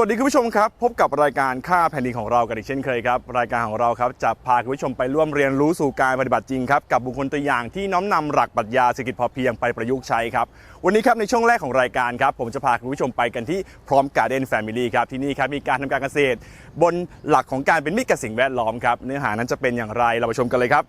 วัสดีคุณผู้ชมครับ พบกับรายการค่าแผ่นดินของเรากันอีกเช่นเคยครับ รายการของเราครับจะพาคุณผู้ชมไปร่วมเรียนรู้สู่การปฏิบัติจริงครับกับบุคคลตัวอย่างที่น้อมนำหลักปรัชญาเศรษฐกิจพอเพียงไปประยุกต์ใช้ครับวันนี้ครับในช่วงแรกของรายการครับผมจะพาคุณผู้ชมไปกันที่พร้อมการ์เด้นแฟมิลี่ครับที่นี่ครับมีการทำการเกษตร บนหลักของการเป็นมิตรกับสิ่งแวดล้อมครับเนื้อหานั้นจะเป็นอย่างไรเราไปชมกันเลยครับ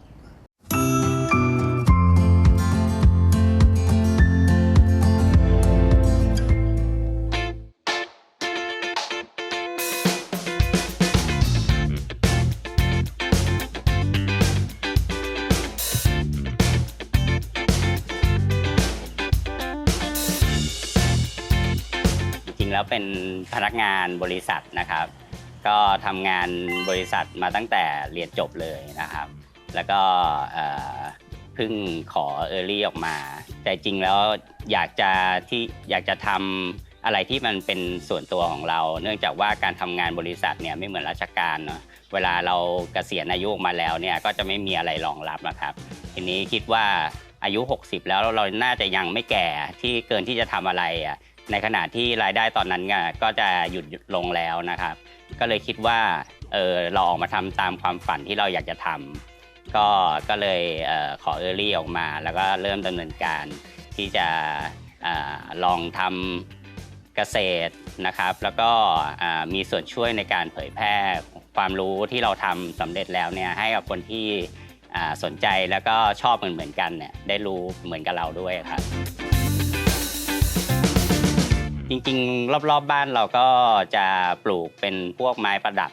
เป็นพนักงานบริษัทนะครับ ก็ทำงานบริษัทมาตั้งแต่เรียนจบเลยนะครับ แล้วก็เพิ่งขอเออรี่ออกมา แต่จริงแล้วอยากจะที่อยากจะทำอะไรที่มันเป็นส่วนตัวของเรา เนื่องจากว่าการทำงานบริษัทเนี่ยไม่เหมือนราชการเนาะเวลาเราเกษียณอายุมาแล้วเนี่ยก็จะไม่มีอะไรรองรับนะครับ ทีนี้คิดว่าอายุ 60 แล้วเราน่าจะยังไม่แก่ที่เกินที่จะทำอะไรอะ ในขณะที่รายได้ตอนนั้นก็จะหยุดลงแล้วนะครับ ก็เลยคิดว่าเออเราออกมาทำตามความฝันที่เราอยากจะทำก็ก็เลยเออขอเออรี่ออกมา แล้วก็เริ่มดำเนินการที่จะอลองทำเกษตรนะครับ แล้วก็มีส่วนช่วยในการเผยแพร่ความรู้ที่เราทำสำเร็จแล้วเนี่ยให้กับคนที่สนใจแล้วก็ชอบเหมือนเหมือนกันเนี่ยได้รู้เหมือนกับเราด้วยครับ จริงๆ รอบๆบบ้านเราก็จะปลูกเป็นพวกไม้ประดับ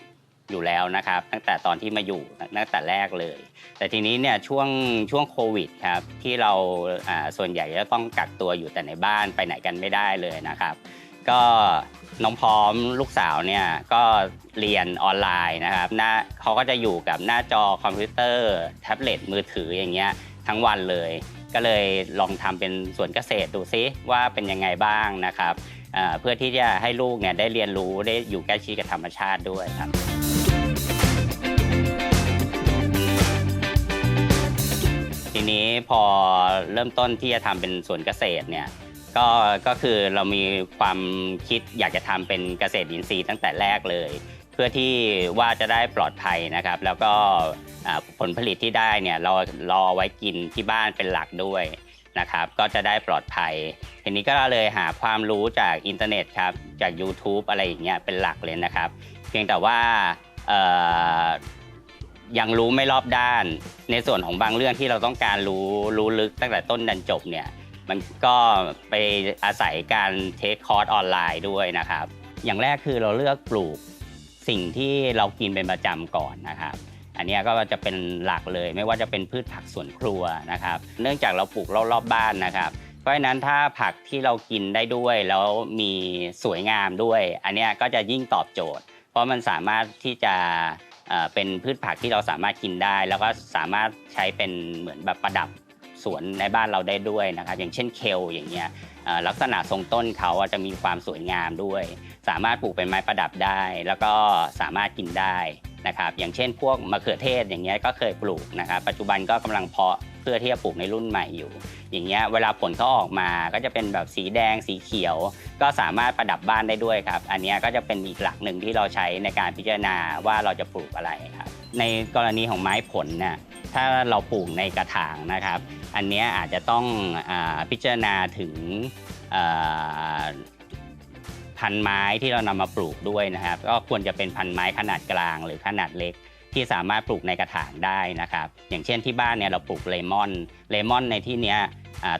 อยู่แล้วนะครับ ตั้งแต่ตอนที่มาอยู่ตั้งแต่แรกเลย แต่ทีนี้เนี่ยช่วงช่วงโควิดครับที่เราส่วนใหญ่จะต้องกักตัวอยู่แต่ในบ้านไปไหนกันไม่ได้เลยนะครับ ก็น้องพร้อมลูกสาวเนี่ยก็เรียนออนไลน์นะครับหน้าเขาก็จะอยู่กับหน้าจอคอมพิวเตอร์แท็บเล็ตมือถืออย่างเงี้ยทั้งวันเลย ก็เลยลองทำเป็นสวนเกษตรดูซิว่าเป็นยังไงบ้างนะครับ เพื่อที่จะให้ลูกเนี่ยได้เรียนรู้ได้อยู่ใกล้ชิดกับธรรมชาติด้วยครับทีนี้พอเริ่มต้นที่จะทำเป็นสวนเกษตรเนี่ยก็ก็คือเรามีความคิดอยากจะทำเป็นเกษตรอินทรีย์ตั้งแต่แรกเลย เพื่อที่ว่าจะได้ปลอดภัยนะครับ แล้วก็ผลผลิตที่ได้เนี่ยเรารอไว้กินที่บ้านเป็นหลักด้วยนะครับ ก็จะได้ปลอดภัย ทีนี้ก็เลยหาความรู้จากอินเทอร์เน็ตครับจาก YouTube อะไรอย่างเงี้ยเป็นหลักเลยนะครับ เพียงแต่ว่ายังรู้ไม่รอบด้าน ในส่วนของบางเรื่องที่เราต้องการรู้รู้ลึกตั้งแต่ต้นดันจบเนี่ยมันก็ไปอาศัยการเทคคอร์สออนไลน์ด้วยนะครับ อย่างแรกคือเราเลือกปลูกสิ่งที่เรากินเป็นประจำก่อนนะครับ อันนี้ก็จะเป็นหลักเลยไม่ว่าจะเป็นพืชผักสวนครัวนะครับ เนื่องจากเราปลูกรอบๆบ้านนะครับ ราะฉะนั้นถ้าผักที่เรากินได้ด้วยแล้วมีสวยงามด้วย อันนี้ก็จะยิ่งตอบโจทย์ เพราะมันสามารถที่จะเป็นพืชผักที่เราสามารถกินได้ แล้วก็สามารถใช้เป็นเหมือนแบบประดับสวนในบ้านเราได้ด้วยนะครับอย่างเช่นเคลอย่างเงี้ยลักษณะทรงต้นเขาจะมีความสวยงามด้วย สามารถปลูกเป็นไม้ประดับได้ แล้วก็สามารถกินได้นะครับอย่างเช่นพวกมะเขือเทศอย่างเงี้ยก็เคยปลูกนะครับปัจจุบันก็กำลังเพาะ พื่อที่จะปลูกในรุ่นใหม่อยู่ อย่างเงี้ยเวลาผลเขาออกมาก็จะเป็นแบบสีแดงสีเขียว ก็สามารถประดับบ้านได้ด้วยครับ อันเนี้ยก็จะเป็นอีกหลักหนึ่งที่เราใช้ในการพิจารณาว่าเราจะปลูกอะไรครับ ในกรณีของไม้ผลเนี่ยถ้าเราปลูกในกระถางนะครับ อันเนี้ยอาจจะต้องอพิจารณาถึงพันไม้ที่เรานำมาปลูกด้วยนะครับ ก็ควรจะเป็นพันไม้ขนาดกลางหรือขนาดเล็ก ที่สามารถปลูกในกระถางได้นะครับ อย่างเช่นที่บ้านเนี่ยเราปลูกเลมอนเลมอนในที่เนี้ย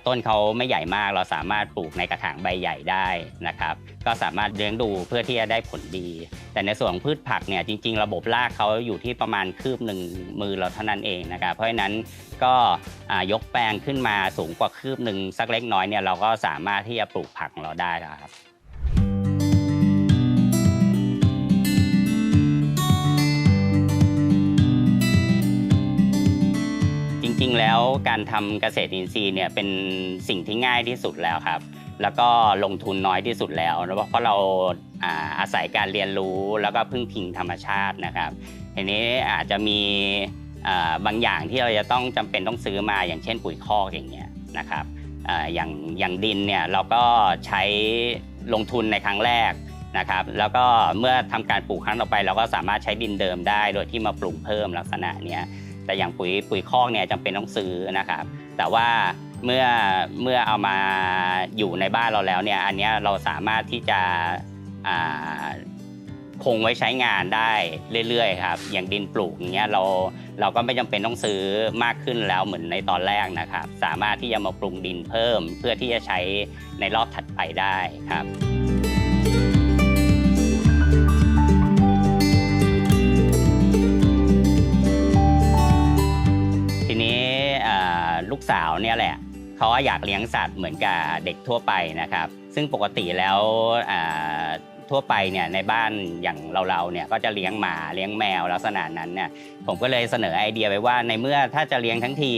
ต้นเขาไม่ใหญ่มาก เราสามารถปลูกในกระถางใบใหญ่ได้นะครับ ก็สามารถเลี้ยงดูเพื่อที่จะได้ผลดี แต่ในส่วนของพืชผักเนี่ยจริง ๆ ระบบรากเขาอยู่ที่ประมาณคืบหนึ่งมือเราเท่านั้นเองนะครับ เพราะฉะนั้นก็ยกแปลงขึ้นมาสูงกว่าคืบหนึ่งสักเล็กน้อยเนี่ยเราก็สามารถที่จะปลูกผักเราได้แล้วครับ ริง ๆ แล้วการทำเกษตรอินทรีย์เนี่ยเป็นสิ่งที่ง่ายที่สุดแล้วครับ แล้วก็ลงทุนน้อยที่สุดแล้วเพราะเราอาอาศัยการเรียนรู้แล้วก็พึ่งพิงธรรมชาตินะครับทีนี้อาจจะมีบางอย่างที่เราจะต้องจำเป็นต้องซื้อมาอย่างเช่นปุ๋ยคอกอย่างเงี้ยนะครับออย่างอย่างดินเนี่ยเราก็ใช้ลงทุนในครั้งแรกนะครับ แล้วก็เมื่อทำการปลูกครั้งต่อไป เราก็สามารถใช้ดินเดิมได้ โดยที่มาปลูกเพิ่มลักษณะเนี้ย แต่อย่างปุ๋ยปุ๋ยคอกเนี่ยจำเป็นต้องซื้อนะครับ แต่ว่าเมื่อเมื่อเอามาอยู่ในบ้านเราแล้วเนี่ยอันเนี้ยเราสามารถที่จะอ่าคงไว้ใช้งานได้เรื่อยๆครับอย่างดินปลูกอย่างเงี้ยเราเราก็ไม่จำเป็นต้องซื้อมากขึ้นแล้วเหมือนในตอนแรกนะครับ สามารถที่จะมาปรุงดินเพิ่ม เพื่อที่จะใช้ในรอบถัดไปได้ครับ ลูกสาวเนี่ยแหละเขาอยากเลี้ยงสัตว์เหมือนกับเด็กทั่วไปนะครับ ซึ่งปกติแล้วทั่วไปเนี่ยในบ้านอย่างเราๆเนี่ยก็จะเลี้ยงหมาเลี้ยงแมวลักษณะนั้นเนี่ยผมก็เลยเสนอไอเดียไปว่าในเมื่อถ้าจะเลี้ยงทั้งที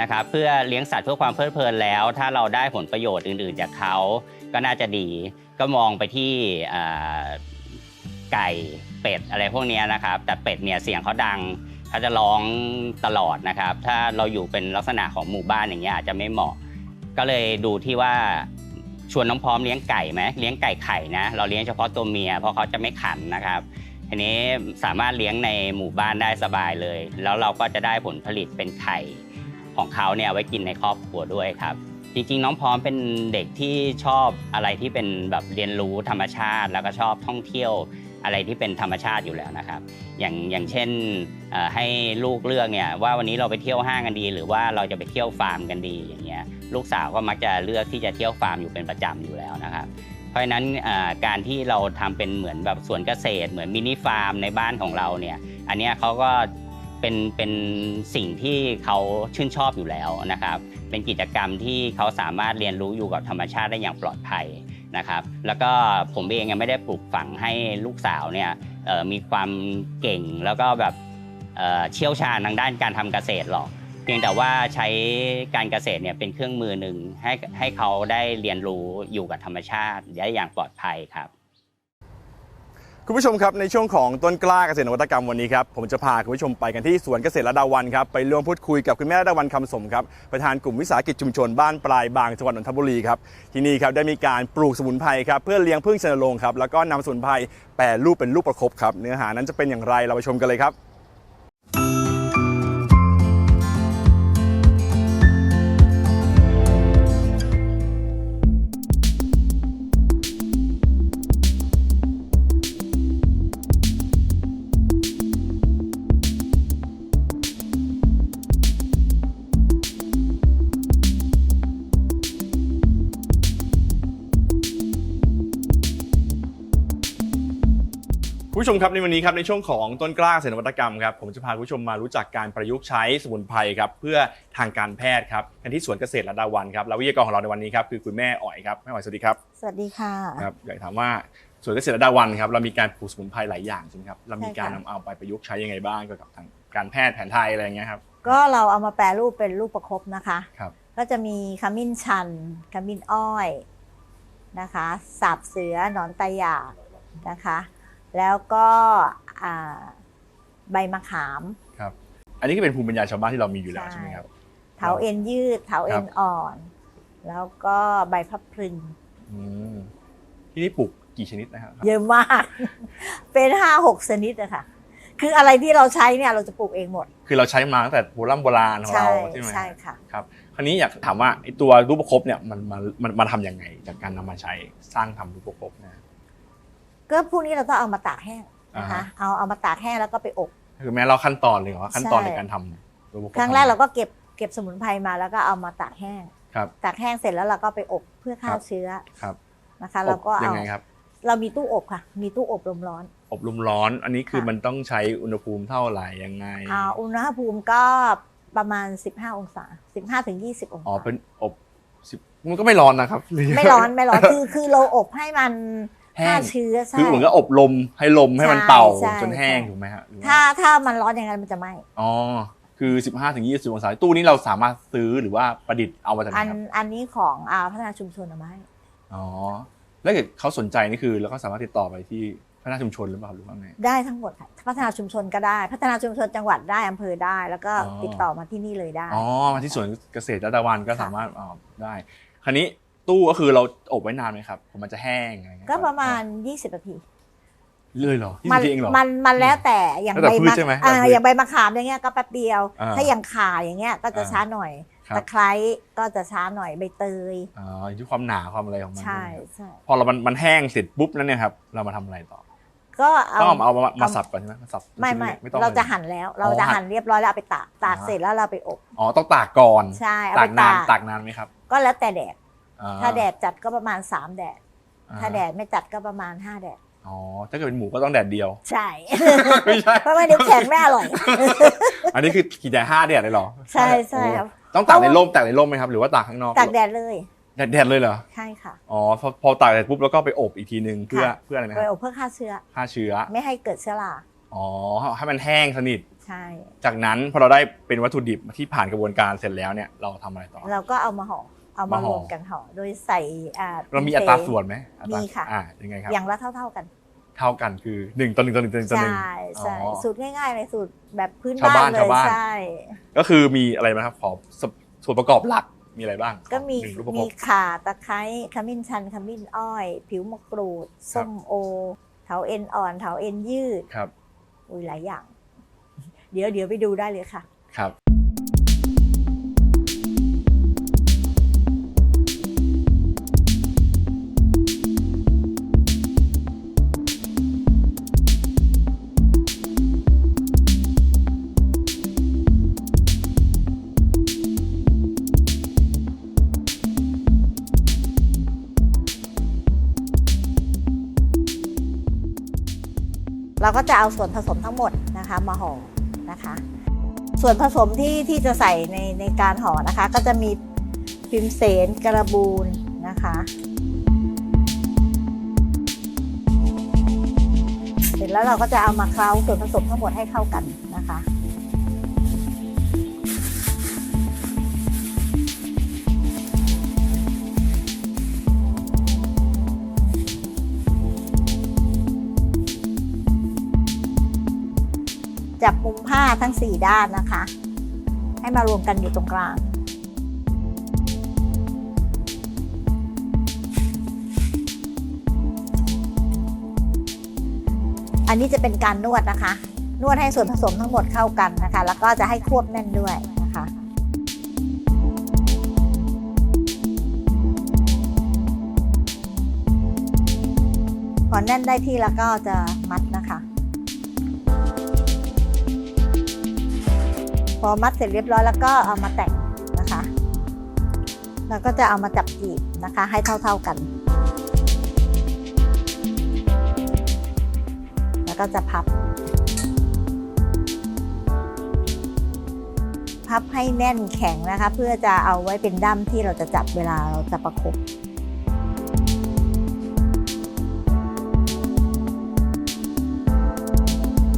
นะครับเพื่อเลี้ยงสัตว์เพื่อความเพลิดเพลินแล้ว ถ้าเราได้ผลประโยชน์อื่นๆจากเขาก็น่าจะดีก็มองไปที่ไก่เป็ดอะไรพวกนี้นะครับแต่เป็ดเนี่ยเสียงเขาดัง เขาจะร้องตลอดนะครับ ถ้าเราอยู่เป็นลักษณะของหมู่บ้านอย่างเงี้ยอาจจะไม่เหมาะ ก็เลยดูที่ว่าชวนน้องพร้อมเลี้ยงไก่ไหมเลี้ยงไก่ไข่นะ เราเลี้ยงเฉพาะตัวเมียเพราะเขาจะไม่ขันนะครับทีนี้สามารถเลี้ยงในหมู่บ้านได้สบายเลย แล้วเราก็จะได้ผลผลิตเป็นไข่ของเขาเนี่ยไว้กินในครอบครัวด้วยครับ จริงๆ น้องพร้อมเป็นเด็กที่ชอบอะไรที่เป็นแบบเรียนรู้ธรรมชาติ แล้วก็ชอบท่องเที่ยว อะไรที่เป็นธรรมชาติอยู่แล้วนะครับ อย่างอย่างเช่นให้ลูกเลือกเนี่ยว่าวันนี้เราไปเที่ยวห้างกันดี หรือว่าเราจะไปเที่ยวฟาร์มกันดีอย่างเงี้ยลูกสาวก็มักจะเลือกที่จะเที่ยวฟาร์มอยู่เป็นประจำอยู่แล้วนะครับ เพราะฉะนั้นการที่เราทำเป็นเหมือนแบบสวนเกษตร เหมือนมินิฟาร์มในบ้านของเราเนี่ยอันนี้เขาก็เป็นเป็นสิ่งที่เขาชื่นชอบอยู่แล้วนะครับ เป็นกิจกรรมที่เขาสามารถเรียนรู้อยู่กับธรรมชาติได้อย่างปลอดภัย นะครับ แล้วก็ผมเองยังไม่ได้ปลูกฝังให้ลูกสาวเนี่ยมีความเก่งแล้วก็แบบเเชี่ยวชาญทางด้านการทำเกษตรหรอก เพียงแต่ว่าใช้การเกษตรเนี่ยเป็นเครื่องมือหนึ่งให้ให้เขาได้เรียนรู้อยู่กับธรรมชาติได้อย่างปลอดภัยครับ คุณผู้ชมครับในช่วงของต้นกล้าเกษตรนวัตกรรมวันนี้ครับผมจะพาคุณผู้ชมไปกันที่สวนเกษตรระดาวันครับไปร่วมพูดคุยกับคุณแม่ระดาวันคำสมครับประธานกลุ่มวิสาหกิจชุมชนบ้านปลายบางจังหวัดนนทบุรีครับที่นี่ครับได้มีการปลูกสมุนไพรครับเพื่อเลี้ยงพึ่งชนโรงครับแล้วก็นำสมุนไพรแปรรูปเป็นลูกประคบครับเนื้อหานั้นจะเป็นอย่างไรเราไปชมกันเลยครับ ผู้ชมครับในวันนี้ครับในช่วงของต้นกล้าเกษตรนวัตกรรมครับผมจะพาคุณผู้ชมมารู้จักการประยุกต์ใช้สมุนไพรครับเพื่อทางการแพทย์ครับกันที่สวนเกษตรระดาวันครับแล้ววิทยากรของเราในวันนี้ครับคือคุณแม่อ๋อยครับแม่อ๋อยสวัสดีครับสวัสดีค่ะครับอยากถามว่าสวนเกษตรระดาวันครับเรามีการปลูกสมุนไพรหลายอย่างใช่ไหมครับเรามีการใช่นำค่ะเอาไปประยุกต์ใช้ยังไงบ้างเกี่ยวกับทางการแพทย์แผนไทยอะไรอย่างเงี้ยครับก็เราเอามาแปรรูปเป็นลูกประคบนะคะครับก็จะมีขมิ้นชันขมิ้นอ้อยนะคะ สาบเสือหนอนตะหยาบนะคะ แล้วก็อ่าใบมะขามครับ อันนี้ก็เป็นภูมิปัญญาชาวบ้านที่เรามีอยู่แล้วใช่ใช่ไหมครับเถาเอ็นยืดเถาเอ็นอ่อน แล้วก็ใบพับพลึงอืมที่นี่ปลูกกี่ชนิดนะครับ เยอะมาก เป็นห้าหกชนิดอะค่ะ คืออะไรที่เราใช้เนี่ยเราจะปลูกเองหมด คือเราใช้มาตั้งแต่โบราณโบราณของใช่เราใช่ไหมใช่ค่ะครับคราวนี้อยากถามว่าไอ้ตัวรูปประคบเนี่ยมันมันมันมันทำยังไงจากการนำมาใช้สร้างทำรูปประคบเนะ ก็พวกนี้เราต้องเอามาตากแห้งนะอ่าคะฮะเอาเอามาตากแห้งแล้วก็ไปอบคือแม้เราขั้นตอนเลยเหรอว่าขั้นตอนใช่ในการทำรูปประคบครั้งแรกเราก็เก็บเก็บสมุนไพรมาแล้วก็เอามาตากแห้งครับตากแห้งเสร็จแล้วเราก็ไปอบเพื่อฆ่าครับเชื้อครับนะคะเราก็อบยัเอางไงครับเรามีตู้อบค่ะ มีตู้อบลมร้อน อบลมร้อน อันนี้คือค่ะมันต้องใช้อุณหภูมิเท่าไหร่ยังไงอ่าอุณหภูมิก็ประมาณ 15 องศา 15ถึง20 องอ๋อศาเป็นอบสิบมันก็ไม่ร้อนนะครับ ไม่ร้อนไม่ร้อนคือคือเราอบให้มัน แห้ฆ่างเชื้อใช่ คือเหมือนกับอบลมให้ลมให้มันใช่เป่าใช่จนแห้งใช่ ถูกไหมฮะหรือว่ถ้าถ้ามันร้อนอย่างนั้นมันจะไหม้อ๋อคือ 15ถึง20องศาตู้นี้เราสามารถซื้อหรือว่าประดิษฐ์เอามาจากไหนอันครับอันนี้ของอาพัฒนาชุมชนเอามาให้อ๋อแล้วเกิดเขาสนใจนี่คือเราก็สามารถติดต่อไปที่พัฒนาชุมชนหรือเปล่าหรือว่าไง ได้ทั้งหมดค่ะพัฒนาชุมชนก็ได้ พัฒนาชุมชนจังหวัดได้อำเภอได้ แล้วก็อ๋อ ติดต่อมาที่นี่เลยได้ อ๋อมาที่สวนเกษตรรัตดาวันก็ค่ะสามารถเอาได้ คราวนี้ ตู้ก็คือเราอบไว้นานไหมครับผมมันจะแห้งอะไรเงี้ยก็ประมาณ 20นาทีเลยเหรอยี่มัสิบเองเหรอ มันมันแล้วแต่อย่างแล้วแต่ใบพืชมะใช่ไหมอ่าแล้วแต่พืชอย่างใบมะขามอย่างเงี้ยก็แป๊บเดียว อ่าถ้าอย่างข่าอย่างเงี้ยก็จะอ่าช้าหน่อยครับ ตะไคร้ก็จะช้าหน่อยใบเตย อ๋ออยู่ที่ความหนาความอะไรของมันใช่ด้วยใช่พอเรามันมันแห้งเสร็จปุ๊บแล้วเนี่ยครับเรามาทำอะไรต่อก็เอาต้องเอามาเอามามาเอาสับก่อนใช่ไหมมาสับไม่ไม่ไม่ต้องเราจะลย หั่นแล้วอ๋เราอจะหั่น หั่นเรียบร้อยแล้วเอาไปตากตากอ่า เสร็จแล้วเราไปอบ อ๋อต้องตากก่อนใช่เอาตาไปกนานตาก ตากนานไหมครับ ก็แล้วแต่แดดอ่ ถ้าแดดจัดก็ประมาณ3แดดอ่ถ้าแดดไม่จัดก็ประมาณ5แดดอ๋อถ้าเกิดเป็นหมูก็ต้องแดดเดียว ใช่ไม่ใช่เพราะว่าเดี๋ยวแข็งไม่อร่อย อันนี้คือกี่แดดห้าแดดเลยเหรอ ใช่ใช่ครับโอ้ต้องตากในร่มตากในร่มไหมครับหรือว่าตากข้างนอกตากแดดเลยแดดแดดเลยเหรอใช่ค่ะอ๋อพอพอตากเสร็จปุ๊บแล้วก็ไปอบอีกทีนึงเพื่อค่ะเพื่ออะไรนะคไปรับอบเพื่อฆ่าเชื้อฆ่าเชื้อ ไม่ให้เกิดเชื้อราอ๋อให้มันแห้งสนิทใช่ จากนั้นพอเราได้เป็นวัตถุดิบที่ผ่านกระบวนการเสร็จแล้วเนี่ยเราทำอะไรต่อ เราก็เอามาห่อ เอามามารห่อ วมกันห่อโดยใส่อ่าเรามีอัตราส่วนไหมอัตรามีค่ะ อ่ายังไงครับ อย่างละเท่าเท่า ๆกัน เท่ากันคือหนึ่งต่อหนึ่งต่อหนึ่งต่อหนึ่งต่อหนึ่ง ใช่ใช่อ๋อสูตรง่ายๆเลยสูตรแบบพื้นชาวบ้าบ้านนเลชาวยบ้าน ใช่ ก็คือมีอะไรนะครับขอสส่วนประกอบหลักมีอะไรบ้างก็มีหนึ่งรูปประกมีอบ ข่าตะไคร้ขมิ้นชันขมิ้นอ้อย ผิวมะกรูด ส้มโอเถาเอ็นอ่อนเถาเอ็นยืด ครับ อุ้ยหลายอย่าง เดี๋ยวเดี๋ยวไปดูได้เลยค่ะ ครับ เราก็จะเอาส่วนผสมทั้งหมดนะคะมาห่อนะคะ ส่วนผสมที่ที่จะใส่ในในการห่อนะคะ ก็จะมีพิมเสนกระบูลนะคะ เสร็จแล้วเราก็จะเอามาเคล้าส่วนผสมทั้งหมดให้เข้ากันนะคะ จับมุมผ้าทั้ง 4 ด้านนะคะ ให้มารวมกันอยู่ตรงกลาง อันนี้จะเป็นการนวดนะคะ นวดให้ส่วนผสมทั้งหมดเข้ากันนะคะ แล้วก็จะให้ควบแน่นด้วยนะคะพอแน่นได้ที่แล้วก็จะมัดนะ พอมัดเสร็จเรียบร้อยแล้วก็เอามาแต่งนะคะ แล้วก็จะเอามาจับจีบนะคะ ให้เท่าๆกัน แล้วก็จะพับ พับให้แน่นแข็งนะคะ เพื่อจะเอาไว้เป็นด้ามที่เราจะจับเวลาเราจะประคบ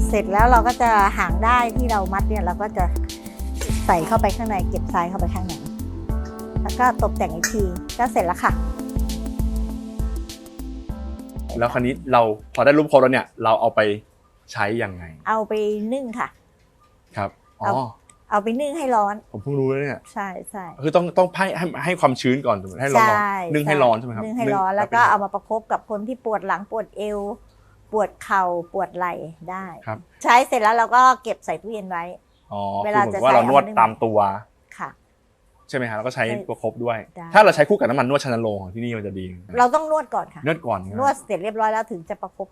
เสร็จแล้วเราก็จะหางได้ที่เรามัดเนี่ยเราก็จะ ส่เข้าไปข้างในเก็บทรายเข้าไปข้างในแล้วก็ตกแต่งอีกทีก็เสร็จแล้วค่ะ แล้วคราวนี้เราพอได้รูปครบแล้วเนี่ย เราเอาไปใช้ยังไง เอาไปนึ่งค่ะ ครับอ๋เอาอเอาไปนึ่งให้ร้อน ผมเพิ่งรู้เลยเนี่ยใช่ใช่คือต้องต้องให้ให้ให้ความชื้นก่อนถูกไหมให้ร้อนใช่ๆนึ่งให้ร้อนใช่ไหมครับนึ่งให้ร้อนแล้วก็เอามาประคบกับคนที่ปวดหลังปวดเอว ปวดเข่าปวดไหล่ได้ครับใช้เสร็จแล้วเราก็เก็บใส่ตู้เย็นไว้ อ๋อเวคือลาเหมืจะอนว่าเราใช้นวดเอามานึ่งตามตัวค่ะ ใช่ไหมฮะแล้วก็ใช้ใช่ประคบด้วยได้ถ้าเราใช้คู่กับน้ำมันนวดชานโรงของที่นี่มันจะดี เราต้องนวดก่อนค่ะ นวดก่อนนวดเสร็จเรียบร้อยแล้วถึงจะประคบ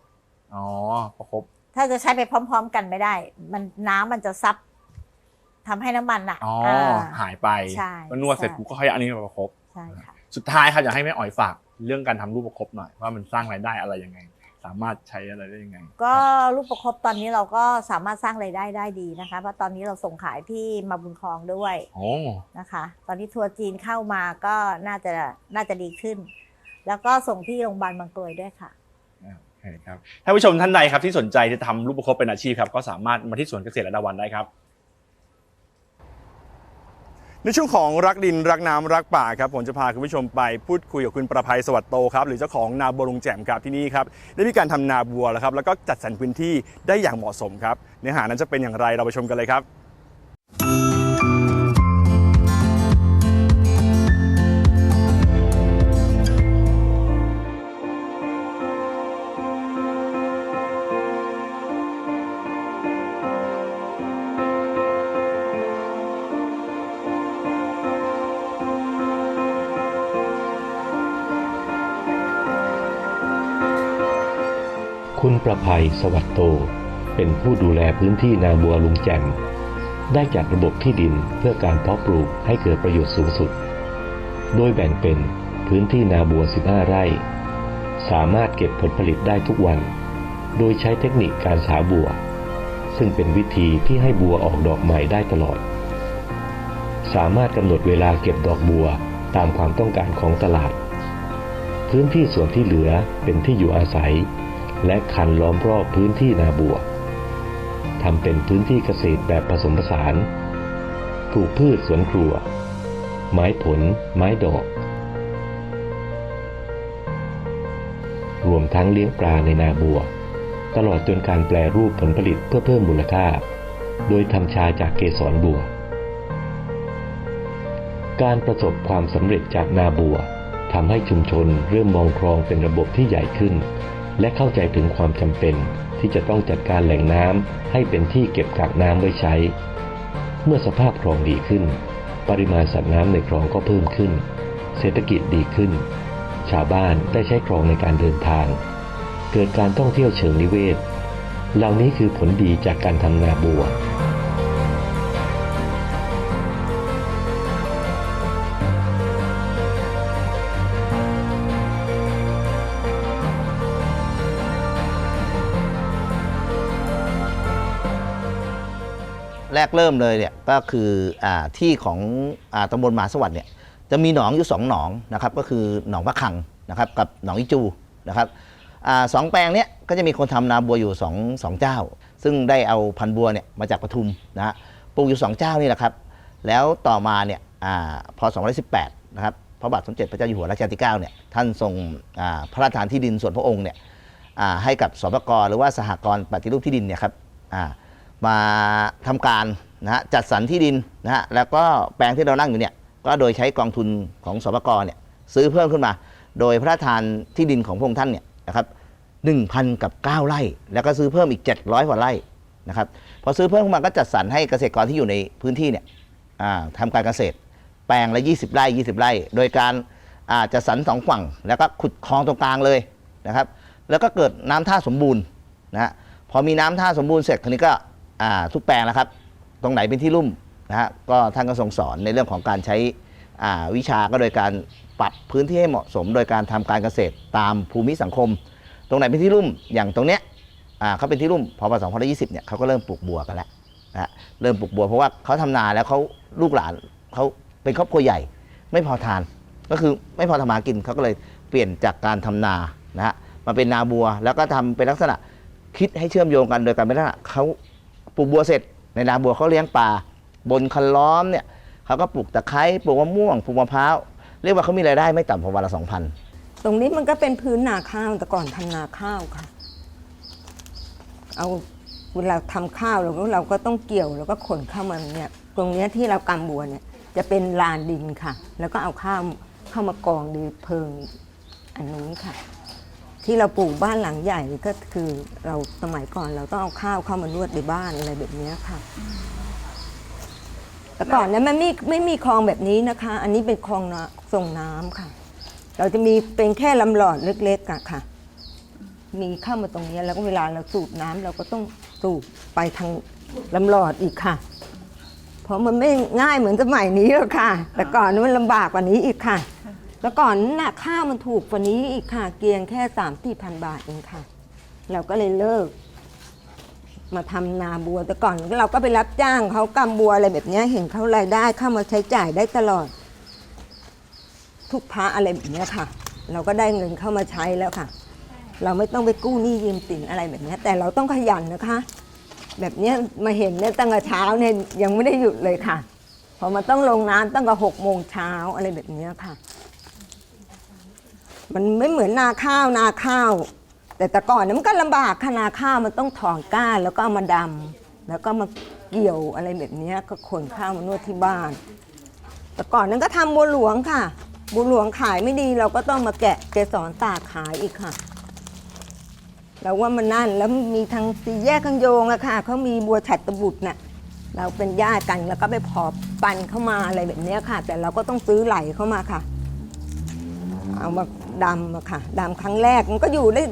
อ๋อประคบถ้าจะใช้ไปพร้อม ๆ กันไม่ได้ มันน้ำมันจะซับทำให้น้ำมันอะอ๋ออ่าหายไปใช่ก็นวดเสร็จใช่ปุ๊บก็ค่อยเอาอันนี้มาประคบใช่ค่ะสุดท้ายครับอยากให้แม่อ๋อยฝากเรื่องการทำรูปประคบหน่อยว่ามันสร้างรายได้อะไรยังไงสามารถใช้อะไรได้ยังไง ก็รูปประคบตอนนี้เราก็สามารถสร้างรายได้ได้ดีนะคะ เพราะตอนนี้เราส่งขายที่มาบุญคลองด้วยโอ้นะคะ ตอนนี้ทัวร์จีนเข้ามาก็น่าจะน่าจะดีขึ้น แล้วก็ส่งที่โรงพยาบาลบางกรวยด้วยค่ะโอเคครับถ้าผู้ชมท่านใดครับที่สนใจจะทำรูปประคบเป็นอาชีพครับก็สามารถมาที่สวนเกษตรระดาวันได้ครับ ในช่วงของรักดินรักน้ำรักป่าครับผมจะพาคุณผู้ชมไปพูดคุยกับคุณประภัยสวัสดโตครับหรือเจ้าของนาบัวลุงแจ่มครับที่นี่ครับได้มีการทำนาบัวแล้วครับแล้วก็จัดสรรพื้นที่ได้อย่างเหมาะสมครับเนื้อหานั้นจะเป็นอย่างไรเราไปชมกันเลยครับ ยสวัสดโต เป็นผู้ดูแลพื้นที่นาบัวลุงแจ่มได้จัดระบบที่ดินเพื่อการเพาะปลูกให้เกิดประโยชน์สูงสุด โดยแบ่งเป็นพื้นที่นาบัว 15 ไร่ สามารถเก็บผลผลิตได้ทุกวัน โดยใช้เทคนิคการสาบัว ซึ่งเป็นวิธีที่ให้บัวออกดอกใหม่ได้ตลอด สามารถกำหนดเวลาเก็บดอกบัวตามความต้องการของตลาด พื้นที่ส่วนที่เหลือเป็นที่อยู่อาศัย และคันล้อมรอบพื้นที่นาบัวทำเป็นพื้นที่เกษตรแบบผสมผสานปลูกพืชสวนครัว ไม้ผล ไม้ดอก รวมทั้งเลี้ยงปลาในนาบัว ตลอดจนการแปลรูปผลผลิตเพื่อเพิ่มมูลค่า โดยทำชาจากเกสรบัว การประสบความสำเร็จจากนาบัวทำให้ชุมชนเริ่มมองคลองเป็นระบบที่ใหญ่ขึ้น และเข้าใจถึงความจำเป็น ที่จะต้องจัดการแหล่งน้ำให้เป็นที่เก็บกักน้ำไว้ใช้ เมื่อสภาพคลองดีขึ้น ปริมาณสัตว์น้ำในคลองก็เพิ่มขึ้น เศรษฐกิจดีขึ้น ชาวบ้านได้ใช้คลองในการเดินทาง เกิดการท่องเที่ยวเชิงนิเวศ เหล่านี้คือผลดีจากการทำนาบัว แรกเริ่มเลยเนี่ยก็คืออที่ของอตำบลมหาสวัสดิ์เนี่ยจะมีหนองอยู่สองหนองนะครับก็คือหนองพระคังนะครับกับหนองอิจูนะครับอสองแปลงเนี้ยก็จะมีคนทำนาบัวอยู่สองสองเจ้า ซึ่งได้เอาพันธุ์บัวเนี่ยมาจากปทุมนะฮะปลูกอยู่สองเจ้านี่แหละครับแล้วต่อมาเนี่ยอพศ218นะครับพระบาทสมเด็จพระเจ้าอยู่หัวรัชกาลที่9เนี่ยท่านทรงพระราชทานที่ดินส่วนพระองค์เนี่ยให้กับสปกรหรือว่าสหกรณ์ปฏิรูปที่ดินเนี่ยครับ มาทำการนะฮะจัดสรรที่ดินนะฮะแล้วก็แปลงที่เรานั่งอยู่เนี่ยก็โดยใช้กองทุนของสปกรเนี่ยซื้อเพิ่มขึ้นมา โดยพระราชทานที่ดินของพระองค์ท่านเนี่ยนะครับหนึ่งพันกับ9ไร่ แล้วก็ซื้อเพิ่มอีก700กว่าไร่นะครับพอซื้อเพิ่มขึ้นมาก็จัดสรรให้เกษตรกรที่อยู่ในพื้นที่เนี่ยทำการเกษตร แปลงละ20ไร่20ไร่ โดยการอาจัดสรรสองฝั่ง แล้วก็ขุดคลองตรงกลางเลยนะครับแล้วก็เกิดน้ำท่าสมบูรณ์นะฮะพอมีน้ำท่าสมบูรณ์เสร็จทีนี้ก็ ทุกแปลงนะครับ ตรงไหนเป็นที่ลุ่มนะฮะก็ท่านก็ทรงสอนในเรื่องของการใช้วิชาก็โดยการปรับพื้นที่ให้เหมาะสม โดยการทำการเกษตรตามภูมิสังคม ตรงไหนเป็นที่ลุ่มอย่างตรงเนี้ยเขาเป็นที่ลุ่มพอปี2020เนี่ยเขาก็เริ่มปลูกบัวกันแล้วนะเริ่มปลูกบัวเพราะว่าเขาทำนาแล้วเขาลูกหลานเขาเป็นครอบครัวใหญ่ ไม่พอทาน ก็คือไม่พอทำมากินเขาก็เลยเปลี่ยนจากการทำนานะฮะมาเป็นนาบัว แล้วก็ทำเป็นลักษณะคิดให้เชื่อมโยงกันโดยการเป็นลักษณะเขา ปลูกบัวเสร็จ ในนาบัวเขาเลี้ยงปลาบนคันล้อมเนี่ยเขาก็ปลูกตะไคร้ปลูกมะม่วงปลูกมะพร้าวเรียกว่าเขามีรายได้ไม่ต่ำกว่าวันละสองพันตรงนี้มันก็เป็นพื้นนาข้าวแต่ก่อนทำนาข้าวค่ะ เอาเวลาทำข้าวเราก็เราก็ต้องเกี่ยวแล้วก็ขนเข้ามาเนี่ยตรงนี้ที่เรากำบัวเนี่ยจะเป็นลานดินค่ะ แล้วก็เอาข้าวเข้ามากองดีเพิงอันนู้นค่ะ ที่เราปลูกบ้านหลังใหญ่ก็คือเราสมัยก่อนเราต้องเอาข้าวเข้ามานวดในบ้านอะไรแบบนี้ค่ะแต่ก่อนนี่ยมันไม่ไม่มีคลองแบบนี้นะคะ อันนี้เป็นคลองส่งน้ำค่ะ เราจะมีเป็นแค่ลำหลอดเล็กๆอะค่ะ มีเข้ามาตรงนี้แล้วก็เวลาเราสูบน้ำเราก็ต้องสูบไปทางลำหลอดอีกค่ะ เพราะมันไม่ง่ายเหมือนสมัยนี้หรอกค่ะ แต่ก่อนมันลำบากกว่านี้อีกค่ะ แล้วก่อนน่ะข้าวมันถูกกว่านี้อีกค่ะเกียงแค่สามสี่พันบาทเองค่ะ เราก็เลยเลิก มาทำนาบัวแต่ก่อนเราก็ไปรับจ้างเขากำบัวอะไรแบบเนี้ยเห็นเขารายได้เข้ามาใช้จ่ายได้ตลอด ทุกพระอะไรแบบเนี้ยค่ะ เราก็ได้เงินเข้ามาใช้แล้วค่ะ เราไม่ต้องไปกู้หนี้ยืมสินอะไรแบบเนี้ยแต่เราต้องขยันนะคะ แบบเนี้ยมาเห็นเนี่ยตั้งแต่เช้าเนี่ยยังไม่ได้หยุดเลยค่ะ พอมาต้องลงน้ำตั้งแต่หกโมงเช้าอะไรแบบเนี้ยค่ะ มันไม่เหมือนนาข้าวนาข้าว แต่แต่ก่อนเนี่ยมันก็ลำบากค่ะนาข้าวมันต้องถอนก้านแล้วก็เอามาดำแล้วก็มาเกี่ยวอะไรแบบเนี้ยก็ขนข้าวมานวดที่บ้าน แต่ก่อนนั้นก็ทำบัวหลวงค่ะบัวหลวงขายไม่ดีเราก็ต้องมาแกะเกสรตากขายอีกค่ะ เราว่ามันนั่นแล้วมีทางสีแยกข้างโยงอะค่ะเขามีบัวฉัตรบุตรน่ะเราเป็นญาติกันแล้วก็ไปพอปันเข้ามาอะไรแบบเนี้ยค่ะ แต่เราก็ต้องซื้อไหลเข้ามาค่ะ เอามา ดำอะค่ะดำครั้งแรกมันก็อยู่ได้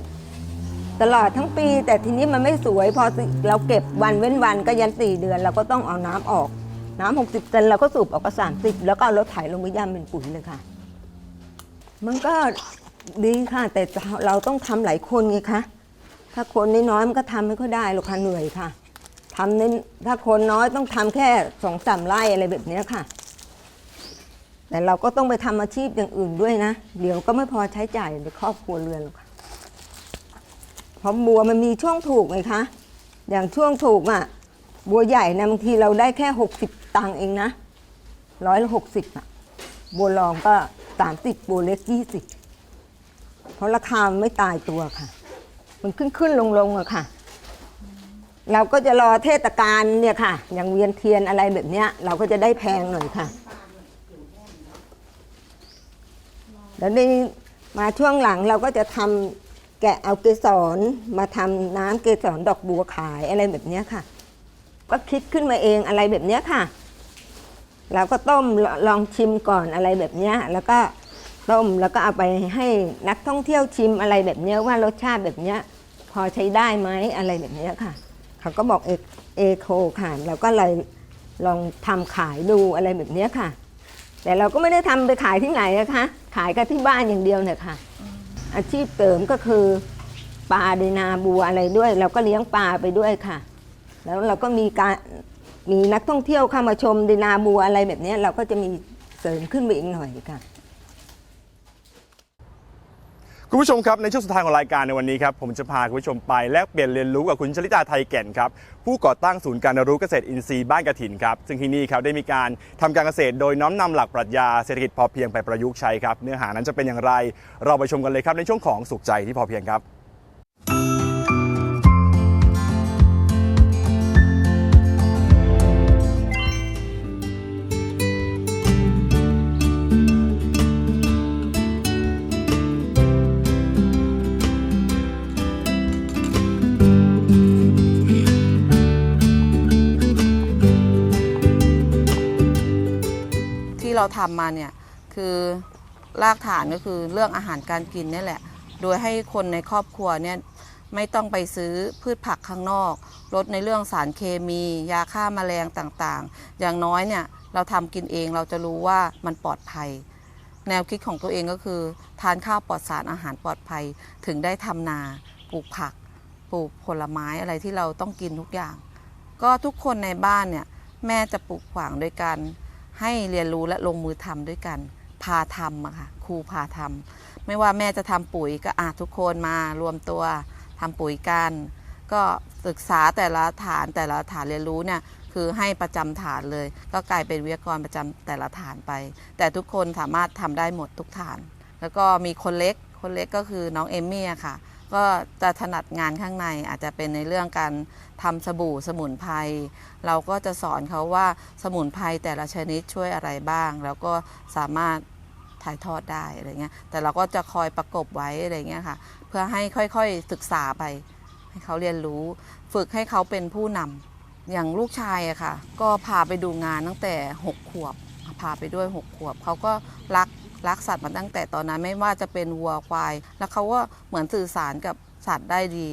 ตลอดทั้งปี แต่ทีนี้มันไม่สวยพอเราเก็บวันเว้นวันก็ยันสี่เดือน เราก็ต้องเอาน้ำออก น้ำหกสิบตันเราก็สูบออกก็สามสิบแล้วก็เอารถไถลงไปย่ำเป็นปุ๋ยเลยค่ะ มันก็ดีค่ะ แต่เราต้องทำหลายคนไงคะถ้าคนน้อยๆมันก็ทำไม่ค่อยได้หรอกค่ะเหนื่อยค่ะทำในถ้าคนน้อยต้องทำแค่สองสามไร่อะไรแบบนี้ค่ะ แต่เราก็ต้องไปทำอาชีพอย่างอื่นด้วยนะ เดี๋ยวก็ไม่พอใช้จ่ายในครอบครัวเรือนหรอกค่ะเพราะบัวมันมีช่วงถูกไงคะ อย่างช่วงถูกอะ บัวใหญ่นะบางทีเราได้แค่ 60 ตังค์เองนะร้อยละหกสิบอะ บัวรองก็สามสิบบัวเล็กยี่สิบเพราะราคามไม่ตายตัวค่ะ มันขึ้นขึ้นลงลงอะค่ะ เราก็จะรอเทศกาลเนี่ยค่ะ อย่างเวียนเทียนอะไรแบบเนี้ย เราก็จะได้แพงหน่อยค่ะ แล้วในมาช่วงหลังเราก็จะทำแกะเอาเกสรมาทำน้ำเกสรดอกบัวขายอะไรแบบเนี้ยค่ะ ก็คิดขึ้นมาเองอะไรแบบเนี้ยค่ะ เราก็ต้มลองชิมก่อนอะไรแบบเนี้ยแล้วก็ต้มแล้วก็เอาไปให้นักท่องเที่ยวชิมอะไรแบบเนี้ยว่ารสชาติแบบเนี้ยพอใช้ได้ไหมอะไรแบบเนี้ยค่ะ เขาก็บอกเอเอโคค่ะเราก็เลยลองทำขายดูอะไรแบบเนี้ยค่ะ แต่เราก็ไม่ได้ทำไปขายที่ไหนนะคะ ขายกันที่บ้านอย่างเดียวเนี่ยค่ะ อาชีพเสริมก็คือปลาในนาบัวอะไรด้วย เราก็เลี้ยงปลาไปด้วยค่ะ แล้วเราก็มีการมีนักท่องเที่ยวเข้ามาชมในนาบัวอะไรแบบเนี้ยเราก็จะมีเสริมขึ้นไปอีกหน่อยค่ะ คุณผู้ชมครับในช่วงสุดท้ายของรายการในวันนี้ครับผมจะพาคุณผู้ชมไปแลกเปลี่ยนเรียนรู้กับคุณชลิตาไทยแก่นครับผู้ก่อตั้งศูนย์การเรียนรู้เกษตรอินทรีย์บ้านกระถินครับซึ่งที่นี่ครับได้มีการทำการเกษตรโดยน้อมนำหลักปรัชญาเศรษฐกิจพอเพียงไปประยุกต์ใช้ครับเนื้อหานั้นจะเป็นอย่างไร เราไปชมกันเลยครับในช่วงของสุขใจที่พอเพียงครับ เราทำมาเนี่ยคือรากฐานก็คือเรื่องอาหารการกินนี่แหละ โดยให้คนในครอบครัวเนี่ยไม่ต้องไปซื้อพืชผักข้างนอก ลดในเรื่องสารเคมี ยาฆ่าแมลงต่างๆ อย่างน้อยเนี่ยเราทำกินเองเราจะรู้ว่ามันปลอดภัย แนวคิดของตัวเองก็คือ ทานข้าวปลอดสารอาหารปลอดภัย ถึงได้ทำนาปลูกผัก ปลูกผลไม้อะไรที่เราต้องกินทุกอย่าง ก็ทุกคนในบ้านเนี่ยแม่จะปลูกฝังโดยการ ให้เรียนรู้และลงมือทำด้วยกัน พาทำอะค่ะครูพาทำไม่ว่าแม่จะทำปุ๋ยก็อาทุกคนมารวมตัวทำปุ๋ยกัน ก็ศึกษาแต่ละฐานแต่ละฐานเรียนรู้เนี่ยคือให้ประจำฐานเลย ก็กลายเป็นวิทยากรประจำแต่ละฐานไป แต่ทุกคนสามารถทำได้หมดทุกฐาน แล้วก็มีคนเล็กคนเล็กก็คือน้องเอมี่ค่ะ ก็จะถนัดงานข้างในอาจจะเป็นในเรื่องการทำสบู่สมุนไพรเราก็จะสอนเขาว่าสมุนไพรแต่ละชนิดช่วยอะไรบ้าง แล้วก็สามารถถ่ายทอดได้อะไรเงี้ยแต่เราก็จะคอยประกบไว้อะไรเงี้ยค่ะ เพื่อให้ค่อยๆศึกษาไป ให้เขาเรียนรู้ ฝึกให้เขาเป็นผู้นำอย่างลูกชายอะค่ะ ก็พาไปดูงานตั้งแต่ 6 ขวบ พาไปด้วย 6 ขวบเขาก็รัก รักสัตว์มาตั้งแต่ตอนนั้นไม่ว่าจะเป็นวัวควาย แล้วเขาก็เหมือนสื่อสารกับสัตว์ได้ดี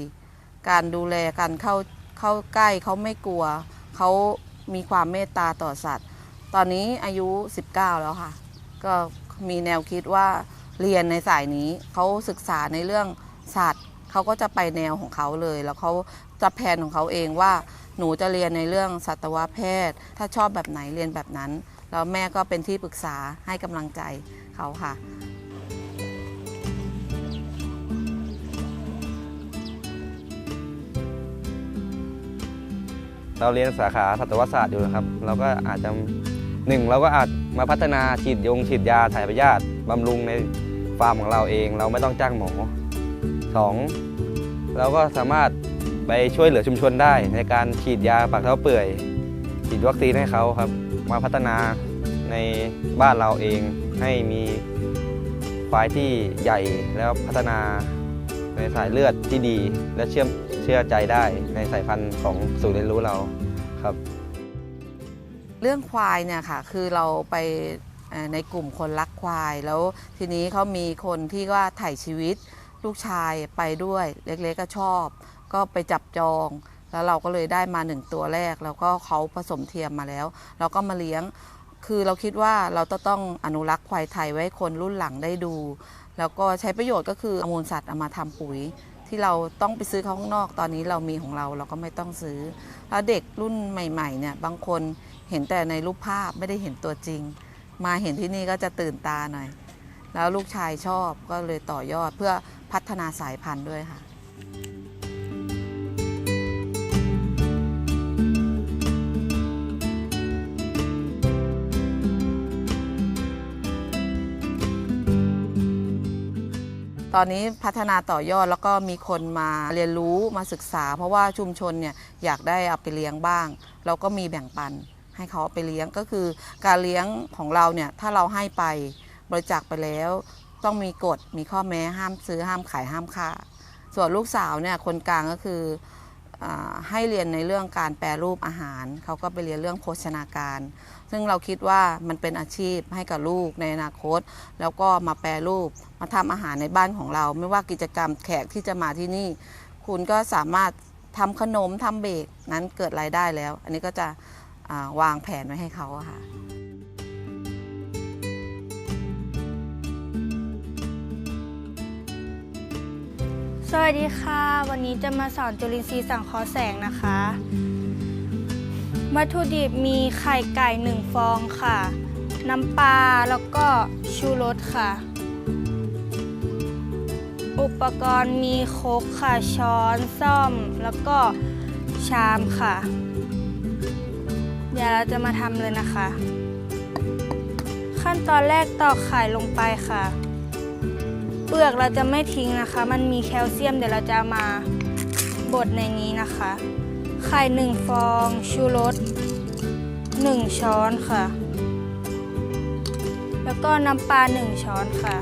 การดูแลการเข้าเข้าใกล้เขาไม่กลัว เขามีความเมตตาต่อสัตว์ ตอนนี้อายุ 19 แล้วค่ะ ก็มีแนวคิดว่าเรียนในสายนี้เขาศึกษาในเรื่องสัตว์เขาก็จะไปแนวของเขาเลย แล้วเขาจะแผนของเขาเองว่าหนูจะเรียนในเรื่องสัตวแพทย์ ถ้าชอบแบบไหนเรียนแบบนั้น แล้วแม่ก็เป็นที่ปรึกษาให้กำลังใจ เขาค่ะ เราเรียนสาขาสัตวศาสตร์อยู่นะครับ เราก็อาจจะหนึ่งเราก็อาจมาพัฒนาฉีดยงฉีดยาถ่ายพยาธิบำรุงในฟาร์มของเราเอง เราไม่ต้องจ้างหมอสองเราก็สามารถไปช่วยเหลือชุมชนได้ในการฉีดยาปากเท้าเปื่อย ฉีดวัคซีนให้เขาครับ มาพัฒนา ในบ้านเราเองให้มีควายที่ใหญ่แล้วพัฒนาในสายเลือดที่ดีและเชื่อมเชื่อใจได้ในสายพันธุ์ของศูนย์เรียนรู้เราครับ เรื่องควายเนี่ยค่ะคือเราไปในกลุ่มคนรักควาย แล้วทีนี้เขามีคนที่ว่าถ่ายชีวิตลูกชายไปด้วย เล็กๆก็ชอบ ก็ไปจับจอง แล้วเราก็เลยได้มาหนึ่งตัวแรก แล้วก็เขาผสมเทียมมาแล้ว เราก็มาเลี้ยง คือเราคิดว่าเราจะต้องอนุรักษ์ควายไทยไว้คนรุ่นหลังได้ดู แล้วก็ใช้ประโยชน์ก็คืออมูลสัตว์เอามาทำปุ๋ย ที่เราต้องไปซื้อเขาข้างนอกตอนนี้เรามีของเราเราก็ไม่ต้องซื้อ แล้วเด็กรุ่นใหม่ๆเนี่ยบางคนเห็นแต่ในรูปภาพไม่ได้เห็นตัวจริง มาเห็นที่นี่ก็จะตื่นตาหน่อย แล้วลูกชายชอบก็เลยต่อยอดเพื่อพัฒนาสายพันธุ์ด้วยค่ะ ตอนนี้พัฒนาต่อยอดแล้วก็มีคนมาเรียนรู้มาศึกษา เพราะว่าชุมชนเนี่ยอยากได้เอาไปเลี้ยงบ้าง เราก็มีแบ่งปันให้เขาไปเลี้ยงก็คือ การเลี้ยงของเราเนี่ยถ้าเราให้ไปบริจาคไปแล้ว ต้องมีกฎมีข้อแม้ห้ามซื้อห้ามขายห้ามค่า ส่วนลูกสาวเนี่ยคนกลางก็คืออให้เรียนในเรื่องการแปรรูปอาหาร เขาก็ไปเรียนเรื่องโภชนาการซึ่งเราคิดว่ามันเป็นอาชีพให้กับลูกในอนาคต แล้วก็มาแปรรูปมาทำอาหารในบ้านของเรา ไม่ว่ากิจกรรมแขกที่จะมาที่นี่ คุณก็สามารถทำขนมทำเบรกนั้นเกิดรายได้แล้ว อันนี้ก็จะาวางแผนไว้ให้เขาค่ะสวัสดีค่ะ วันนี้จะมาสอนจุลินทรีย์สังเคราะห์แสงนะคะ วัตถุดิบมีไข่ไก่หนึ่งฟองค่ะ น้ำปลาแล้วก็ชูรสค่ะ อุปกรณ์มีโครกค่ะ ช้อนซ่อมแล้วก็ชามค่ะ เดี๋ยวเราจะมาทำเลยนะคะ ขั้นตอนแรกตอกไข่ลงไปค่ะ เปลือกเราจะไม่ทิ้งนะคะ มันมีแคลเซียมเดี๋ยวเราจะมาบดในนี้นะคะ ไข่หนึ่งฟอง ชูรสหนึ่งช้อนค่ะ แล้วก็น้ำปลาหนึ่งช้อนค่ะ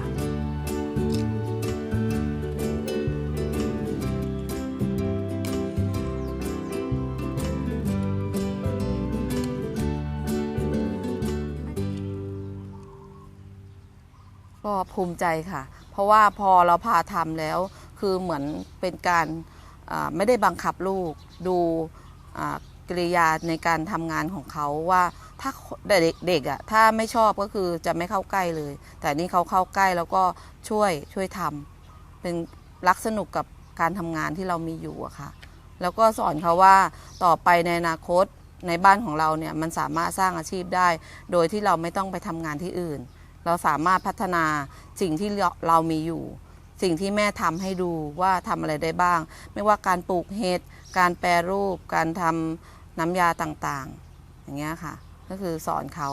ก็ภูมิใจค่ะ เพราะว่าพอเราพาทำแล้ว คือเหมือนเป็นการ ไม่ได้บังคับลูกดูกิริยาในการทำงานของเขาว่าถ้าเด็กเด็กอะถ้าไม่ชอบก็คือจะไม่เข้าใกล้เลย แต่นี่เขาเข้าใกล้แล้วก็ช่วยช่วยทำเป็นรักสนุกกับการทำงานที่เรามีอยู่อะค่ะ แล้วก็สอนเขาว่าต่อไปในอนาคตในบ้านของเราเนี่ยมันสามารถสร้างอาชีพได้ โดยที่เราไม่ต้องไปทำงานที่อื่น เราสามารถพัฒนาสิ่งที่เรามีอยู่ สิ่งที่แม่ทำให้ดูว่าทำอะไรได้บ้าง ไม่ว่าการปลูกเห็ดการแปรรูป การทำน้ำยาต่างๆ อย่างเงี้ยค่ะ ก็คือสอนเขา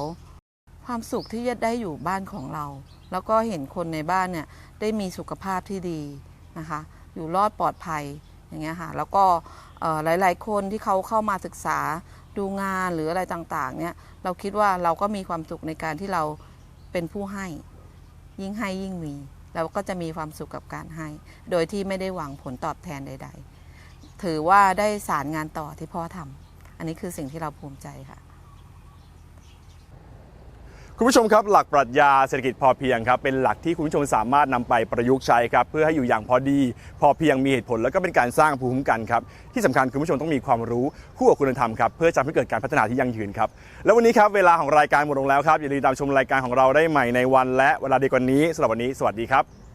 ความสุขที่จะได้อยู่บ้านของเรา แล้วก็เห็นคนในบ้านเนี่ยได้มีสุขภาพที่ดีนะคะ อยู่รอดปลอดภัยอย่างเงี้ยค่ะแล้วก็หลาย ๆ คนที่เขาเข้ามาศึกษาดูงานหรืออะไรต่างๆเนี่ยเราคิดว่าเราก็มีความสุขในการที่เราเป็นผู้ให้ ยิ่งให้ยิ่งมี เราก็จะมีความสุขกับการให้ โดยที่ไม่ได้หวังผลตอบแทนใด ๆ ถือว่าได้สารงานต่อที่พ่อทำอันนี้คือสิ่งที่เราภูมิใจค่ะ คุณผู้ชมครับหลักปรัชญาเศรษฐกิจพอเพียงครับเป็นหลักที่คุณผู้ชมสามารถนำไปประยุกต์ใช้ครับเพื่อให้อยู่อย่างพอดี พอเพียงมีเหตุผล แล้วก็เป็นการสร้างภูมิคุ้มกันครับที่สำคัญคุณผู้ชมต้องมีความรู้คู่กับคุณธรรมครับเพื่อจะให้เกิดการพัฒนาที่ยั่งยืนครับแล้ววันนี้ครับเวลาของรายการหมดลงแล้วครับอย่าลืมตามชมรายการของเราได้ใหม่ในวันและเวลาเดียวกันนี้สำหรับวันนี้สวัสดีครับ